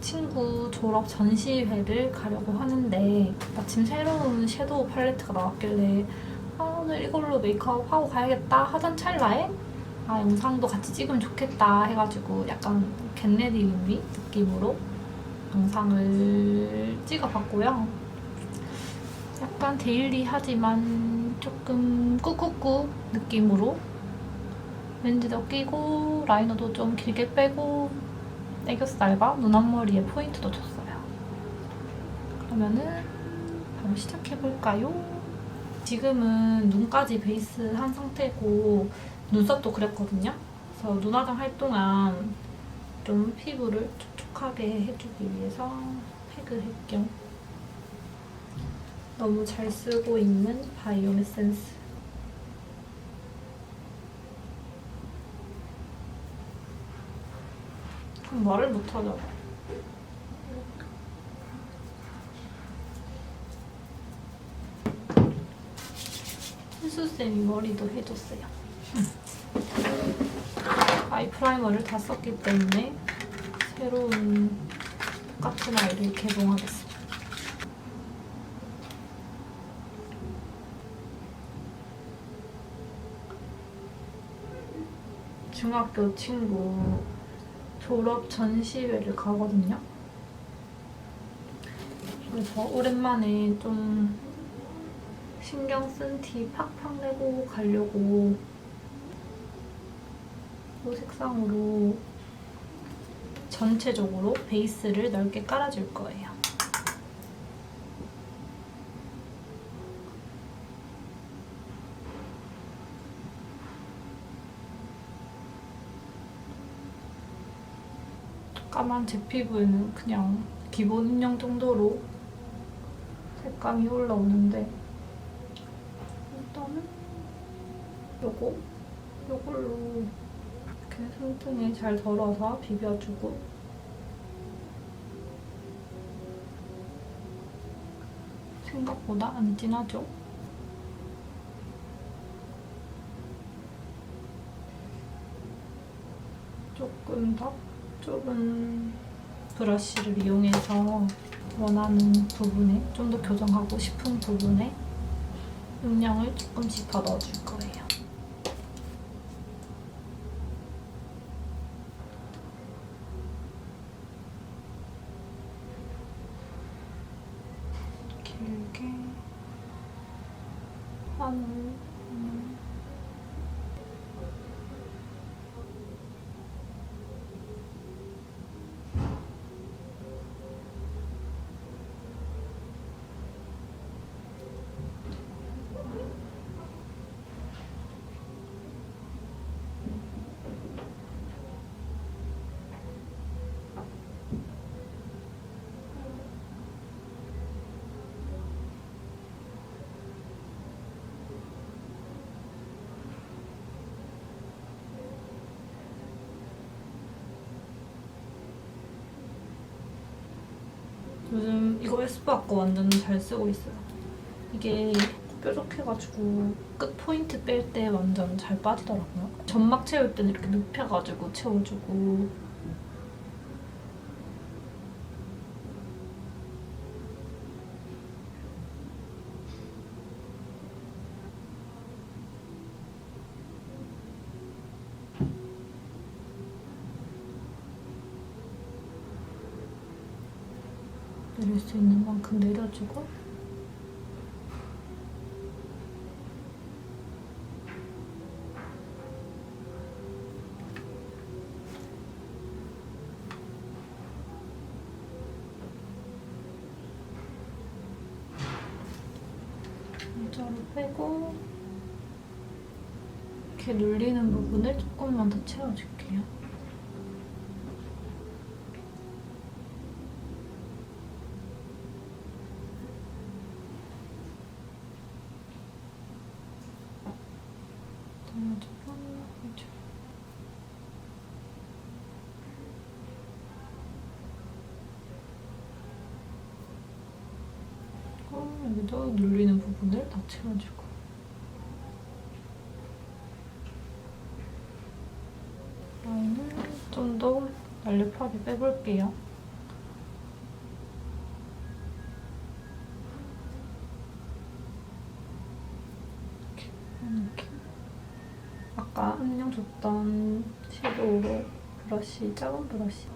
친구 졸업 전시회를 가려고 하는데 마침 새로운 섀도우 팔레트가 나왔길래 아, 오늘 이걸로 메이크업 하고 가야겠다 하던 찰나에 아, 영상도 같이 찍으면 좋겠다 해가지고 약간 겟레디 뮤비 느낌으로 영상을 찍어봤고요. 약간 데일리하지만 조금 꾸꾸꾸 느낌으로 렌즈도 끼고 라이너도 좀 길게 빼고 애교살과 눈 앞머리에 포인트도 줬어요. 그러면은 바로 시작해볼까요? 지금은 눈까지 베이스 한 상태고 눈썹도 그랬거든요. 그래서 눈화장 할 동안 좀 피부를 촉촉하게 해주기 위해서 팩을 했경. 너무 잘 쓰고 있는 바이오 에센스. 그럼 말을 못하잖아. 희수쌤이 머리도 해줬어요. 아이 프라이머를 다 썼기 때문에 새로운 똑같은 아이를 개봉하겠습니다. 중학교 친구 졸업 전시회를 가거든요. 그래서 오랜만에 좀 신경 쓴 티 팍팍 내고 가려고 이 색상으로 전체적으로 베이스를 넓게 깔아줄 거예요. 까만 제 피부에는 그냥 기본 인형 정도로 색감이 올라오는데 일단은 요거 요걸로 이렇게 손등에 잘 덜어서 비벼주고 생각보다 안 진하죠? 조금 더 좁은 브러쉬를 이용해서 원하는 부분에 좀 더 교정하고 싶은 부분에 음량을 조금씩 더 넣어줄 거예요. 길게 하늘 음. 요즘 이거 에스쁘 아거 완전 잘 쓰고 있어요. 이게 뾰족해가지고 끝 포인트 뺄 때 완전 잘 빠지더라고요. 점막 채울 때는 이렇게 눕혀가지고 채워주고 내릴 수 있는 만큼 내려주고 일자로 빼고 이렇게 눌리는 부분을 조금만 더 채워줄게요. 넣어주고 이쪽. 어, 여기도 눌리는 부분을 다 채워주고 라인을 좀 더 날렵하게 빼볼게요. 이렇게, 이렇게. 안녕 줬던 섀도우로 브러쉬, 작은 브러쉬.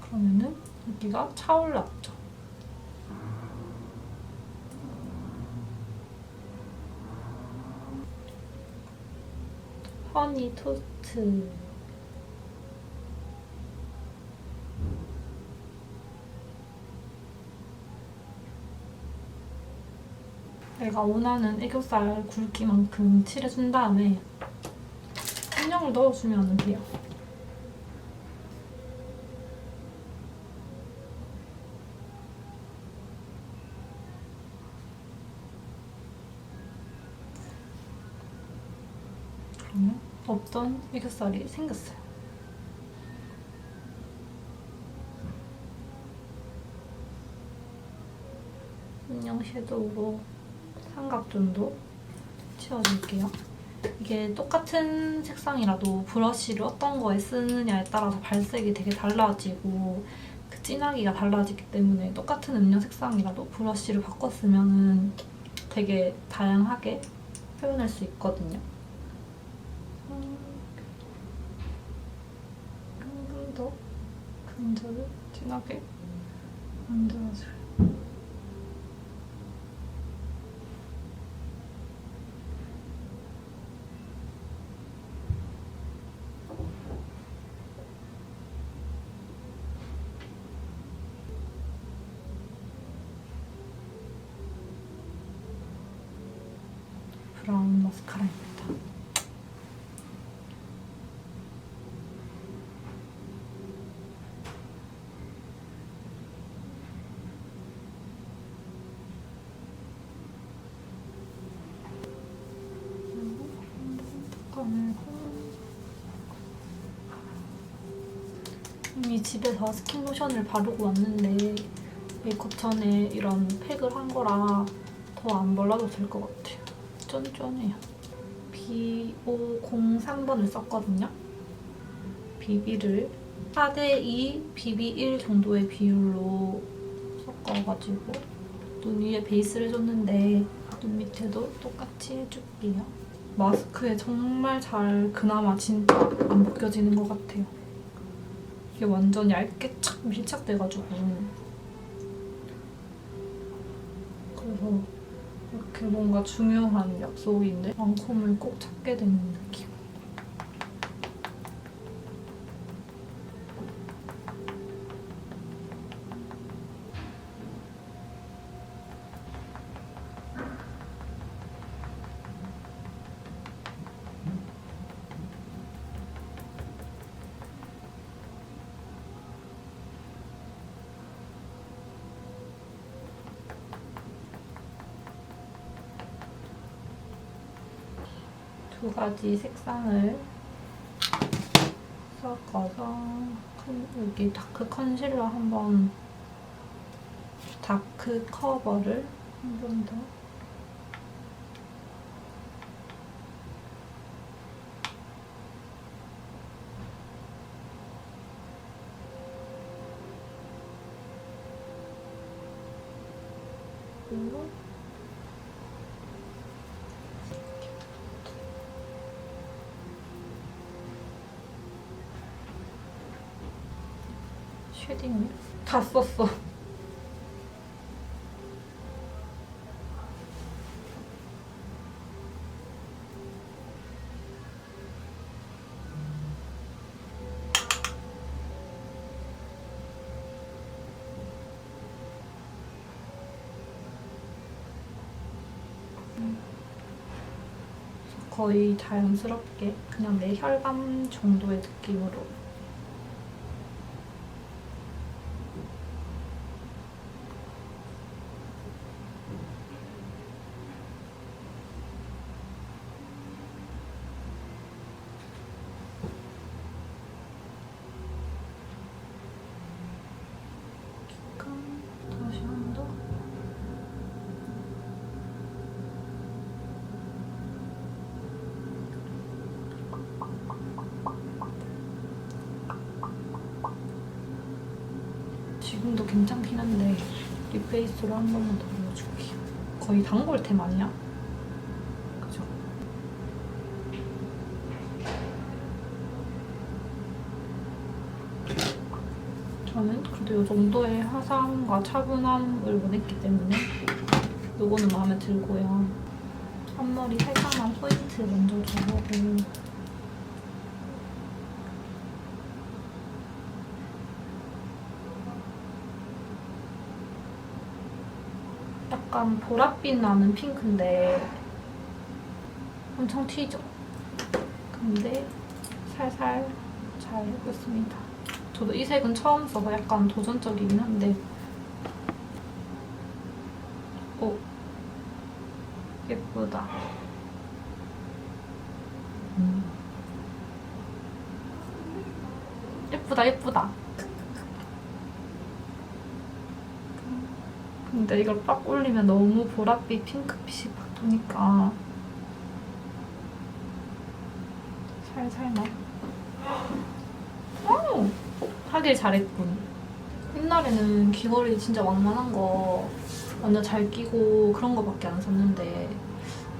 그러면은 여기가 차올랐죠. 허니 토스트. 내가 원하는 애교살 굵기만큼 칠해준 다음에 한영을 넣어주면 돼요. 그러면 없던 애교살이 생겼어요. 인형 섀도우로 삼각 정도 채워줄게요. 이게 똑같은 색상이라도 브러쉬를 어떤 거에 쓰느냐에 따라서 발색이 되게 달라지고 그 진하기가 달라지기 때문에 똑같은 음료 색상이라도 브러쉬를 쓰면은 되게 다양하게 표현할 수 있거든요. 한번 더 근저를 진하게 만들어줘요. 브라운 마스카라입니다. 이미 집에서 스킨 로션을 바르고 왔는데 메이크업 전에 이런 팩을 한 거라 더 안 발라도 될 것 같아요. 쫀쫀해요. B503번을 썼거든요. 비비를 4대2, BB1 정도의 비율로 섞어가지고 눈 위에 베이스를 줬는데 눈 밑에도 똑같이 해줄게요. 마스크에 정말 잘 그나마 진짜 안 벗겨지는 것 같아요. 이게 완전 얇게 착 밀착돼가지고 그래서 이렇게 뭔가 중요한 약속인데 랑콤을 꼭 찾게 되는 느낌. 두 가지 색상을 섞어서 컨- 여기 다크 컨실러 한번 다크 커버를 한 번 더. 그리고 쉐딩을? 다 썼어. 거의 자연스럽게 그냥 내 혈감 정도의 느낌으로 지금도 괜찮긴 한데 립 베이스로 한 번만 더 올려줄게요. 거의 단골템 아니야? 저는 그래도 이 정도의 화사함과 차분함을 원했기 때문에 요거는 마음에 들고요. 앞머리 살짝만 포인트 먼저 줘보고 약간 보랏빛 나는 핑크인데 엄청 튀죠? 근데 살살 잘 예쁘습니다. 저도 이 색은 처음 써서 약간 도전적이긴 한데 오 예쁘다. 음. 예쁘다 예쁘다. 근데 이걸 빡 올리면 너무 보랏빛 핑크빛이 막 도니까. 살살만 오! 하길 잘했군. 옛날에는 귀걸이 진짜 왕만한 거 완전 잘 끼고 그런 거밖에 안 샀는데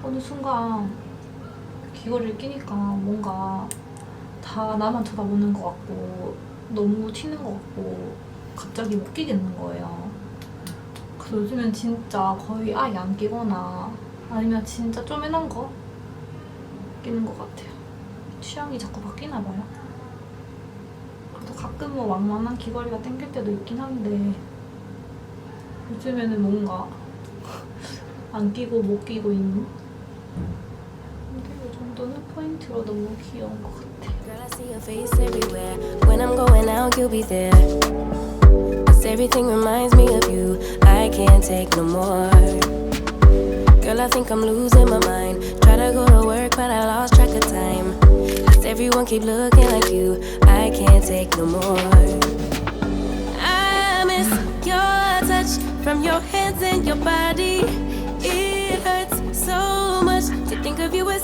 어느 순간 귀걸이를 끼니까 뭔가 다 나만 쳐다보는 것 같고 너무 튀는 것 같고 갑자기 못 끼겠는 거예요 그래서 요즘엔 진짜 거의 아예 안 끼거나 아니면 진짜 쪼매난 거 끼는 것 같아요. 취향이 자꾸 바뀌나 봐요. 그래도 가끔 뭐 왕만한 귀걸이가 땡길 때도 있긴 한데 요즘에는 뭔가 안 끼고 못 끼고 있는 포인트로 너무 귀여운 것 같아 everything reminds me of you. I can't take no more. Girl, I think I'm losing my mind. Try to go to work, but I lost track of time. 'Cause everyone keep looking like you. I can't take no more. I miss your touch from your hands and your body. It hurts so much to think of you as